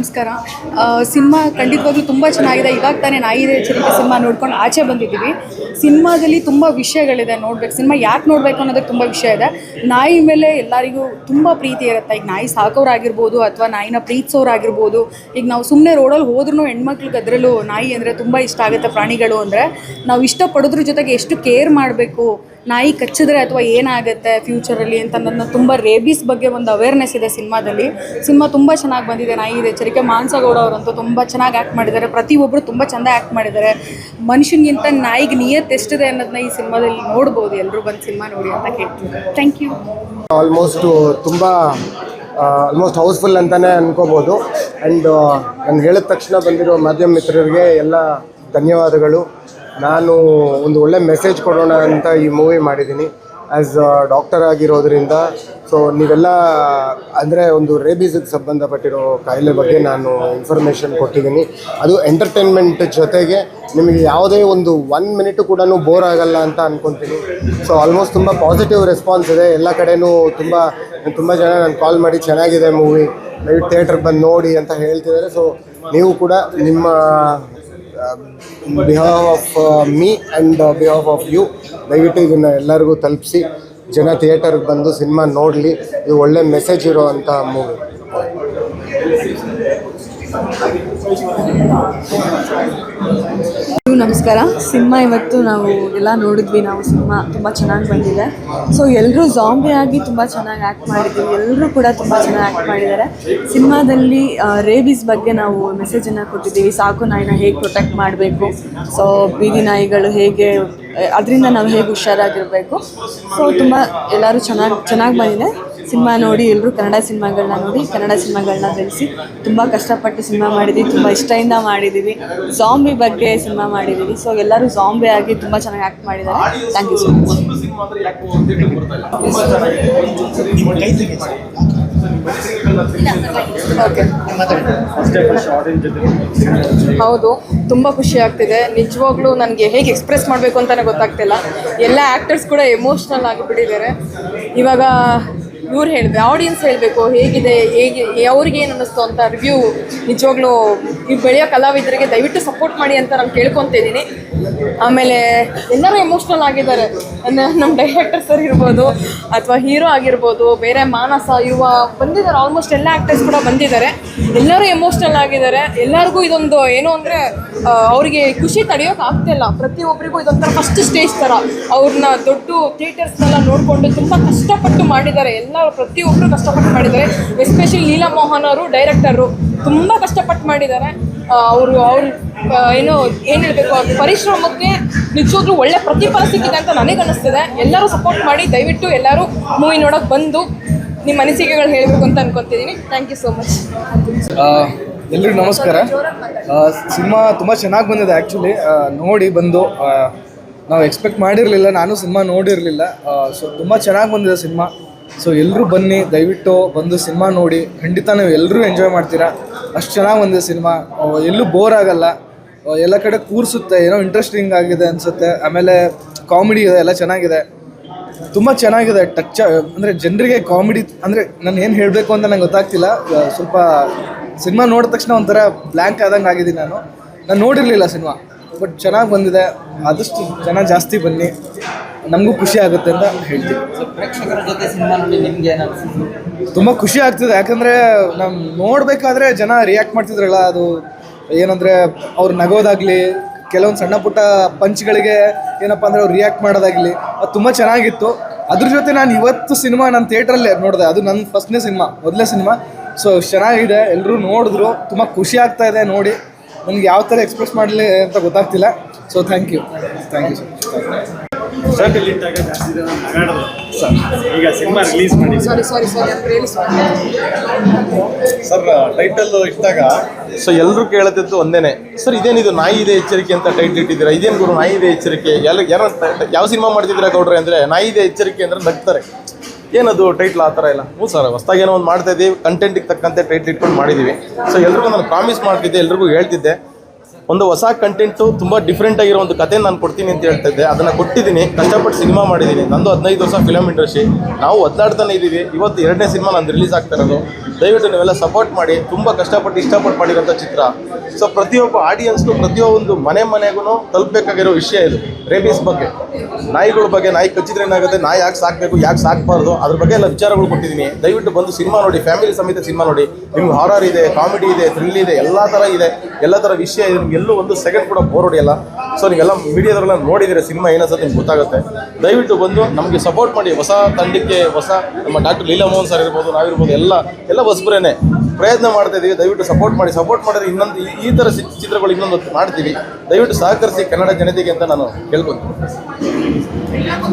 ನಮಸ್ಕಾರ. ಸಿನಿಮಾ ಖಂಡಿತವಾಗ್ಲೂ ತುಂಬ ಚೆನ್ನಾಗಿದೆ. ಇವಾಗ ತಾನೇ ನಾಯಿ ಎಚ್ಚರಿಕೆ ಸಿನಿಮಾ ನೋಡ್ಕೊಂಡು ಆಚೆ ಬಂದಿದ್ದೀವಿ. ಸಿನಿಮಾದಲ್ಲಿ ತುಂಬ ವಿಷಯಗಳಿದೆ ನೋಡ್ಬೇಕು. ಸಿನಿಮಾ ಯಾಕೆ ನೋಡಬೇಕು ಅನ್ನೋದಕ್ಕೆ ತುಂಬ ವಿಷಯ ಇದೆ. ನಾಯಿ ಮೇಲೆ ಎಲ್ಲರಿಗೂ ತುಂಬ ಪ್ರೀತಿ ಇರುತ್ತೆ. ಈಗ ನಾಯಿ ಸಾಕೋರಾಗಿರ್ಬೋದು ಅಥವಾ ನಾಯಿನ ಪ್ರೀತಿಸೋರಾಗಿರ್ಬೋದು. ಈಗ ನಾವು ಸುಮ್ಮನೆ ರೋಡಲ್ಲಿ ಹೋದ್ರೂ ಹೆಣ್ಮಕ್ಳಿಗೆ ಅದರಲ್ಲೂ ನಾಯಿ ಅಂದರೆ ತುಂಬ ಇಷ್ಟ ಆಗುತ್ತೆ ಪ್ರಾಣಿಗಳು ಅಂದರೆ. ನಾವು ಇಷ್ಟಪಡೋದ್ರ ಜೊತೆಗೆ ಎಷ್ಟು ಕೇರ್ ಮಾಡಬೇಕು? ನಾಯಿ ಕಚ್ಚಿದ್ರೆ ಅಥವಾ ಏನಾಗುತ್ತೆ ಫ್ಯೂಚರಲ್ಲಿ ಅಂತ ನನ್ನ ತುಂಬ ರೇಬೀಸ್ ಬಗ್ಗೆ ಒಂದು ಅವೇರ್ನೆಸ್ ಇದೆ ಸಿನಿಮಾದಲ್ಲಿ. ಸಿನಿಮಾ ತುಂಬ ಚೆನ್ನಾಗಿ ಬಂದಿದೆ. ನಾಯಿ ಇದೆ ಎಚ್ಚರಿಕೆ ಮಾನ್ಸಗೌಡ ಅವರಂತೂ ತುಂಬ ಚೆನ್ನಾಗಿ ಆ್ಯಕ್ಟ್ ಮಾಡಿದ್ದಾರೆ. ಪ್ರತಿಯೊಬ್ಬರು ತುಂಬ ಚೆಂದ ಆ್ಯಕ್ಟ್ ಮಾಡಿದ್ದಾರೆ. ಮನುಷ್ಯನಿಗಿಂತ ನಾಯಿಗೆ ನಿಯತ್ ಎಷ್ಟಿದೆ ಅನ್ನೋದನ್ನ ಈ ಸಿನಿಮಾದಲ್ಲಿ ನೋಡ್ಬೋದು. ಎಲ್ಲರೂ ಬಂದು ಸಿನಿಮಾ ನೋಡಿ ಅಂತ ಕೇಳ್ತೀನಿ. ಥ್ಯಾಂಕ್ ಯು ಆಲ್ಮೋಸ್ಟ್ ತುಂಬ ಆಲ್ಮೋಸ್ಟ್ ಹೌಸ್ಫುಲ್ ಅಂತಲೇ ಅನ್ಕೋಬೋದು. ಆ್ಯಂಡ್ ನಾನು ಹೇಳಿದ ತಕ್ಷಣ ಬಂದಿರೋ ಮಾಧ್ಯಮ ಮಿತ್ರರಿಗೆ ಎಲ್ಲ ಧನ್ಯವಾದಗಳು. ನಾನು ಒಂದು ಒಳ್ಳೆ ಮೆಸೇಜ್ ಕೊಡೋಣ ಅಂತ ಈ ಮೂವಿ ಮಾಡಿದ್ದೀನಿ. ಆ್ಯಸ್ ಡಾಕ್ಟರ್ ಆಗಿರೋದ್ರಿಂದ ಸೊ ನೀವೆಲ್ಲ, ಅಂದರೆ ಒಂದು ರೇಬೀಸಿಗೆ ಸಂಬಂಧಪಟ್ಟಿರೋ ಕಾಯಿಲೆ ಬಗ್ಗೆ ನಾನು ಇನ್ಫಾರ್ಮೇಷನ್ ಕೊಟ್ಟಿದ್ದೀನಿ. ಅದು ಎಂಟರ್ಟೈನ್ಮೆಂಟ್ ಜೊತೆಗೆ ನಿಮಗೆ ಯಾವುದೇ ಒಂದು ಒನ್ ಮಿನಿಟು ಕೂಡ ಬೋರ್ ಆಗಲ್ಲ ಅಂತ ಅಂದ್ಕೊತೀನಿ ಸೊ ಆಲ್ಮೋಸ್ಟ್ ತುಂಬ ಪಾಸಿಟಿವ್ ರೆಸ್ಪಾನ್ಸ್ ಇದೆ. ಎಲ್ಲ ಕಡೆಯೂ ತುಂಬ ತುಂಬ ಜನ ನಾನು ಕಾಲ್ ಮಾಡಿ ಚೆನ್ನಾಗಿದೆ ಮೂವಿ ದಯವಿಟ್ಟು ಥಿಯೇಟ್ರಿಗೆ ಬಂದು ನೋಡಿ ಅಂತ ಹೇಳ್ತಿದ್ದಾರೆ. ಸೊ ನೀವು ಕೂಡ ನಿಮ್ಮ behalf of me and behalf of you ದಯವಿಟ್ಟು ಇದನ್ನು ಎಲ್ಲರಿಗೂ ತಲುಪಿಸಿ. ಜನ ಥಿಯೇಟರ್ಗೆ ಬಂದು ಸಿನಿಮಾ ನೋಡಲಿ. ಇದು ಒಳ್ಳೆ ಮೆಸೇಜ್ ಇರೋವಂಥ ಮೂವಿ ನಮಸ್ಕಾರ. ಸಿನಿಮಾ ಇವತ್ತು ನಾವು ಎಲ್ಲ ನೋಡಿದ್ವಿ. ನಾವು ಸಿನಿಮಾ ತುಂಬ ಚೆನ್ನಾಗಿ ಬಂದಿದೆ. ಸೊ ಎಲ್ಲರೂ ಜಾಂಬಿ ಆಗಿ ತುಂಬ ಚೆನ್ನಾಗಿ ಆ್ಯಕ್ಟ್ ಮಾಡಿದ್ದೀವಿ. ಎಲ್ಲರೂ ಕೂಡ ತುಂಬ ಚೆನ್ನಾಗಿ ಆ್ಯಕ್ಟ್ ಮಾಡಿದ್ದಾರೆ. ಸಿನಿಮಾದಲ್ಲಿ ರೇಬೀಸ್ ಬಗ್ಗೆ ನಾವು ಮೆಸೇಜನ್ನು ಕೊಟ್ಟಿದ್ದೀವಿ. ಸಾಕು ನಾಯಿನ ಹೇಗೆ ಪ್ರೊಟೆಕ್ಟ್ ಮಾಡಬೇಕು? ಸೊ ಬೀದಿ ನಾಯಿಗಳು ಹೇಗೆ, ಅದರಿಂದ ನಾವು ಹೇಗೆ ಹುಷಾರಾಗಿರಬೇಕು? ಸೊ ತುಂಬ ಎಲ್ಲರೂ ಚೆನ್ನಾಗಿ ಚೆನ್ನಾಗಿ ಬಂದಿದೆ. ಸಿನಿಮಾ ನೋಡಿ ಎಲ್ಲರೂ ಕನ್ನಡ ಸಿನಿಮಾಗಳನ್ನ ನೋಡಿ, ಕನ್ನಡ ಸಿನಿಮಾಗಳನ್ನ ಬೆಳೆಸಿ. ತುಂಬ ಕಷ್ಟಪಟ್ಟು ಸಿನಿಮಾ ಮಾಡಿದ್ವಿ, ತುಂಬ ಇಷ್ಟದಿಂದ ಮಾಡಿದ್ದೀವಿ ಜಾಂಬಿ ಬಗ್ಗೆ ಸಿನಿಮಾ ಮಾಡಿದ್ದೀವಿ ಸೊ ಎಲ್ಲರೂ ಜಾಂಬಿ ಆಗಿ ತುಂಬ ಚೆನ್ನಾಗಿ ಆ್ಯಕ್ಟ್ ಮಾಡಿದ್ದಾರೆ. ಥ್ಯಾಂಕ್ ಯು ಸೊ ಮಚ್ ಹೌದು, ತುಂಬ ಖುಷಿ ಆಗ್ತಿದೆ. ನಿಜವಾಗ್ಲೂ ನನಗೆ ಹೇಗೆ ಎಕ್ಸ್ಪ್ರೆಸ್ ಮಾಡಬೇಕು ಅಂತಲೇ ಗೊತ್ತಾಗ್ತಿಲ್ಲ. ಎಲ್ಲ ಆ್ಯಕ್ಟರ್ಸ್ ಕೂಡ ಎಮೋಷ್ನಲ್ ಆಗಿಬಿಟ್ಟಿದ್ದಾರೆ ಇವಾಗ ಇವ್ರು ಹೇಳಿದೆ ಆಡಿಯನ್ಸ್ ಹೇಳಬೇಕು, ಹೇಗಿದೆ, ಹೇಗೆ, ಅವ್ರಿಗೆ ಏನು ಅನ್ನಿಸ್ತು ಅಂತ ರಿವ್ಯೂ ನಿಜವಾಗ್ಲೂ ಈ ಬೆಳೆಯೋ ಕಲಾವಿದರಿಗೆ ದಯವಿಟ್ಟು ಸಪೋರ್ಟ್ ಮಾಡಿ ಅಂತ ನಾನು ಕೇಳ್ಕೊತಿದ್ದೀನಿ ಆಮೇಲೆ ಎಲ್ಲರೂ ಎಮೋಷ್ನಲ್ ಆಗಿದ್ದಾರೆ. ನಮ್ಮ ಡೈರೆಕ್ಟರ್ ಸರ್ ಇರ್ಬೋದು, ಅಥವಾ ಹೀರೋ ಆಗಿರ್ಬೋದು, ಬೇರೆ ಮಾನಸ, ಯುವ ಬಂದಿದ್ದಾರೆ ಆಲ್ಮೋಸ್ಟ್ ಎಲ್ಲ ಆ್ಯಕ್ಟರ್ಸ್ ಕೂಡ ಬಂದಿದ್ದಾರೆ. ಎಲ್ಲರೂ ಎಮೋಷ್ನಲ್ ಆಗಿದ್ದಾರೆ. ಎಲ್ಲರಿಗೂ ಇದೊಂದು ಏನು ಅಂದರೆ ಅವರಿಗೆ ಖುಷಿ ತಡೆಯೋಕೆ ಆಗ್ತಿಲ್ಲ ಪ್ರತಿಯೊಬ್ಬರಿಗೂ ಇದೊಂಥರ ಫಸ್ಟ್ ಸ್ಟೇಜ್ ಥರ ಅವ್ರನ್ನ ದೊಡ್ಡ ಥಿಯೇಟರ್ಸ್ನೆಲ್ಲ ನೋಡಿಕೊಂಡು ತುಂಬ ಕಷ್ಟಪಟ್ಟು ಮಾಡಿದ್ದಾರೆ. ಎಲ್ಲ ಪ್ರತಿಯೊಬ್ಬರು ಕಷ್ಟಪಟ್ಟು ಮಾಡಿದ್ದಾರೆ. ಎಸ್ಪೆಷಲಿ ಲೀಲಾ ಮೋಹನ್ ಅವರು ಡೈರೆಕ್ಟರು ತುಂಬ ಕಷ್ಟಪಟ್ಟು ಮಾಡಿದ್ದಾರೆ. ಅವರು, ಅವ್ರ ಏನು ಏನು ಹೇಳಬೇಕು, ಅವ್ರ ಪರಿಶ್ರಮಕ್ಕೆ ನಿಜವಾಗ್ಲೂ ಒಳ್ಳೆ ಪ್ರತಿಫಲ ಸಿಕ್ಕಿದೆ ಅಂತ ನನಗೆ ಅನಿಸ್ತಿದೆ. ಎಲ್ಲರೂ ಸಪೋರ್ಟ್ ಮಾಡಿ, ದಯವಿಟ್ಟು ಎಲ್ಲರೂ ಮೂವಿ ನೋಡೋಕೆ ಬಂದು ನಿಮ್ಮ ಅನಿಸಿಕೆಗಳು ಹೇಳಬೇಕು ಅಂತ ಅನ್ಕೊತಿದ್ದೀನಿ ಥ್ಯಾಂಕ್ ಯು ಸೋ ಮಚ್ ಎಲ್ರಿಗೂ ನಮಸ್ಕಾರ. ಸಿನಿಮಾ ತುಂಬ ಚೆನ್ನಾಗಿ ಬಂದಿದೆ ಆ್ಯಕ್ಚುಲಿ ನೋಡಿ ಬಂದು ನಾವು ಎಕ್ಸ್ಪೆಕ್ಟ್ ಮಾಡಿರಲಿಲ್ಲ, ನಾನು ಸಿನಿಮಾ ನೋಡಿರಲಿಲ್ಲ. ಸೊ ತುಂಬ ಚೆನ್ನಾಗಿ ಬಂದಿದೆ ಸಿನಿಮಾ. ಸೊ ಎಲ್ಲರೂ ಬನ್ನಿ, ದಯವಿಟ್ಟು ಬಂದು ಸಿನಿಮಾ ನೋಡಿ. ಖಂಡಿತ ನೀವು ಎಲ್ಲರೂ ಎಂಜಾಯ್ ಮಾಡ್ತೀರಾ. ಅಷ್ಟು ಚೆನ್ನಾಗಿ ಬಂದಿದೆ ಸಿನಿಮಾ. ಎಲ್ಲೂ ಬೋರ್ ಆಗಲ್ಲ. ಎಲ್ಲ ಕಡೆ ಕೂರಿಸುತ್ತೆ, ಏನೋ ಇಂಟ್ರೆಸ್ಟಿಂಗ್ ಆಗಿದೆ ಅನಿಸುತ್ತೆ. ಆಮೇಲೆ ಕಾಮಿಡಿ ಇದೆ, ಎಲ್ಲ ಚೆನ್ನಾಗಿದೆ. ತುಂಬ ಚೆನ್ನಾಗಿದೆ ಟಚ್ ಅಂದರೆ ಜನರಿಗೆ ಕಾಮಿಡಿ ಅಂದರೆ ನಾನು ಏನು ಹೇಳಬೇಕು ಅಂತ ನಂಗೆ ಗೊತ್ತಾಗ್ತಿಲ್ಲ. ಸ್ವಲ್ಪ ಸಿನಿಮಾ ನೋಡಿದ ತಕ್ಷಣ ಒಂಥರ ಬ್ಲ್ಯಾಂಕ್ ಆದಂಗೆ ಆಗಿದ್ದೀನಿ ನಾನು. ನಾನು ನೋಡಿರಲಿಲ್ಲ ಸಿನಿಮಾ ಬಟ್ ಚೆನ್ನಾಗಿ ಬಂದಿದೆ. ಆದಷ್ಟು ಜನ ಜಾಸ್ತಿ ಬನ್ನಿ. ನಮಗೂ ಖುಷಿ ಆಗುತ್ತೆ ಅಂತ ಹೇಳ್ತೀವಿ. ಪ್ರೇಕ್ಷಕರ ಜೊತೆ ಸಿನಿಮಾ ನೋಡಿ ನಿಮ್ಗೆ ತುಂಬ ಖುಷಿ ಆಗ್ತಿದೆ. ಯಾಕಂದರೆ ನಾವು ನೋಡಬೇಕಾದ್ರೆ ಜನ ರಿಯಾಕ್ಟ್ ಮಾಡ್ತಿದ್ರಲ್ಲ ಅದು ಏನಂದರೆ ಅವ್ರು ನಗೋದಾಗಲಿ ಕೆಲವೊಂದು ಸಣ್ಣ ಪುಟ್ಟ ಪಂಚ್ಗಳಿಗೆ ಏನಪ್ಪ ಅಂದರೆ ಅವ್ರು ರಿಯಾಕ್ಟ್ ಮಾಡೋದಾಗಲಿ ಅದು ತುಂಬ ಚೆನ್ನಾಗಿತ್ತು. ಅದ್ರ ಜೊತೆ ನಾನು ಇವತ್ತು ಸಿನಿಮಾ ನಾನು ಥಿಯೇಟ್ರಲ್ಲೇ ನೋಡಿದೆ. ಅದು ನನ್ನ ಫಸ್ಟ್ನೇ ಸಿನಿಮಾ ಮೊದಲನೇ ಸಿನಿಮಾ. ಸೊ ಚೆನ್ನಾಗಿದೆ. ಎಲ್ಲರೂ ನೋಡಿದ್ರು. ತುಂಬ ಖುಷಿ ಆಗ್ತಾ ಇದೆ ನೋಡಿ. ನನಗೆ ಯಾವ ಥರ ಎಕ್ಸ್ಪ್ರೆಸ್ ಮಾಡಲಿ ಅಂತ ಗೊತ್ತಾಗ್ತಿಲ್ಲ. So thank you thank you sir ಇಟ್ಟಾಗ ಜಾಸ್ತಿ ಜನ ನಗಾಡೋದು ಈಗ ಸಿನಿಮಾ ರಿಲೀಸ್ ಮಾಡಿ. Sorry sorry sorry sir title ಇಟ್ಟಾಗ ಸೊ ಎಲ್ಲರೂ ಕೇಳುತ್ತಿದ್ದು ಒಂದೇನೆ. ಸರ್ ಇದೇನಿದು? ನಾಯಿ ಇದೆ ಎಚ್ಚರಿಕೆ ಅಂತ ಟೈಟ್ ಇಟ್ಟಿದ್ದೀರಾ? ಇದೇನು ಗುರು ನಾಯಿ ಇದೆ ಎಚ್ಚರಿಕೆ? ಎಲ್ಲ ಯಾರೋ ಯಾವ ಸಿನಿಮಾ ಮಾಡ್ತಿದ್ದೀರಾ ಗೌಡ್ರೆ ಅಂದರೆ ನಾಯಿ ಇದೆ ಎಚ್ಚರಿಕೆ ಅಂದ್ರೆ ನಗ್ತಾರೆ. ಏನದು ಟೈಟ್ಲ್ ಆ ಥರ ಇಲ್ಲ? ಹ್ಞೂ ಸರ್ ಹೊಸ್ದಾಗಿ ಏನೋ ಒಂದು ಮಾಡ್ತಾ ಇದ್ದೀವಿ ಕಂಟೆಂಟಿಗೆ ತಕ್ಕಂತೆ ಟೈಟ್ಲ್ ಇಟ್ಕೊಂಡು ಮಾಡಿದ್ದೀವಿ ಸೊ ಎಲ್ರಿಗೂ ನಾನು ಪ್ರಾಮಿಸ್ ಮಾಡ್ತಿದ್ದೆ ಎಲ್ರಿಗೂ ಹೇಳ್ತಿದ್ದೆ. ಒಂದು ಹೊಸ ಕಂಟೆಂಟು ತುಂಬ ಡಿಫ್ರೆಂಟ್ ಆಗಿರೋ ಒಂದು ಕತೆ ನಾನು ಕೊಡ್ತೀನಿ ಅಂತ ಹೇಳ್ತಾ ಇದ್ದೆ. ಅದನ್ನು ಕೊಟ್ಟಿದ್ದೀನಿ. ಕಷ್ಟಪಟ್ಟು ಸಿನಿಮಾ ಮಾಡಿದ್ದೀನಿ. ನಂದು ಹದಿನೈದು ವರ್ಷ ಫಿಲಮ್ ಇಂಡಸ್ಟ್ರಿ ನಾವು ಒದ್ದಾಡ್ತಾನೆ ಇದ್ದೀವಿ. ಇವತ್ತು ಎರಡನೇ ಸಿನಿಮಾ ನಾನು ರಿಲೀಸ್ ಆಗ್ತಾ ಇರೋದು. ದಯವಿಟ್ಟು ನೀವೆಲ್ಲ ಸಪೋರ್ಟ್ ಮಾಡಿ. ತುಂಬ ಕಷ್ಟಪಟ್ಟು ಇಷ್ಟಪಟ್ಟು ಮಾಡಿರೋಂಥ ಚಿತ್ರ. ಸೊ ಪ್ರತಿಯೊಬ್ಬ ಆಡಿಯನ್ಸ್ಗೂ ಪ್ರತಿಯೊಂದು ಮನೆ ಮನೆಗೂ ತಲುಪಬೇಕಾಗಿರೋ ವಿಷಯ ಇದು. ರೇಬೀಸ್ ಬಗ್ಗೆ. ನಾಯಿಗಳ ಬಗ್ಗೆ, ನಾಯಿ ಕಚ್ಚಿದ್ರೆ ಏನಾಗುತ್ತೆ? ನಾಯಿ ಯಾಕೆ ಸಾಕಬೇಕು? ಯಾಕೆ ಸಾಕಬಾರ್ದು? ಅದ್ರ ಬಗ್ಗೆ ಎಲ್ಲ ವಿಚಾರಗಳು ಕೊಟ್ಟಿದ್ದೀನಿ. ದಯವಿಟ್ಟು ಬಂದು ಸಿನಿಮಾ ನೋಡಿ. ಫ್ಯಾಮಿಲಿ ಸಮೇತ ಸಿನಿಮಾ ನೋಡಿ. ನಿಮ್ಗೆ ಹಾರರ್ ಇದೆ ಕಾಮಿಡಿ ಇದೆ ಥ್ರಿಲ್ ಇದೆ, ಎಲ್ಲ ಥರ ಇದೆ. ಎಲ್ಲ ಥರ ವಿಷಯ ನಿಮ್ಗೆ ಎಲ್ಲೂ ಒಂದು ಸೆಕೆಂಡ್ ಕೂಡ ಬೋರ್ ಹೊಡೆಯಲ್ಲ. ಸೊ ನೀವೆಲ್ಲ ಮೀಡಿಯಾದವರೆಲ್ಲ ನೋಡಿದರೆ ಸಿನಿಮಾ ಏನಿಸುತ್ತೆ ನಿಮ್ಗೆ ಗೊತ್ತಾಗುತ್ತೆ. ದಯವಿಟ್ಟು ಬಂದು ನಮಗೆ ಸಪೋರ್ಟ್ ಮಾಡಿ. ಹೊಸ ತಂಡಕ್ಕೆ, ಹೊಸ ನಮ್ಮ ಡಾಕ್ಟರ್ ಲೀಲಾ ಮೋಹನ್ ಸರ್ ಇರ್ಬೋದು, ನಾವಿರ್ಬೋದು, ಎಲ್ಲ ಎಲ್ಲ ಹೊಸಬ್ರೇನೆ. ಪ್ರಯತ್ನ ಮಾಡ್ತಾ ಇದ್ದೀವಿ ದಯವಿಟ್ಟು ಸಪೋರ್ಟ್ ಮಾಡಿ. ಸಪೋರ್ಟ್ ಮಾಡಿದ್ರೆ ಇನ್ನೊಂದು, ಈ ಥರ ಚಿತ್ರಗಳು ಇನ್ನೊಂದು ಮಾಡ್ತೀವಿ. ದಯವಿಟ್ಟು ಸಹಕರಿಸಿ ಕನ್ನಡ ಜನತೆಗೆ ಅಂತ ನಾನು ಕೇಳ್ಕೊತೀನಿ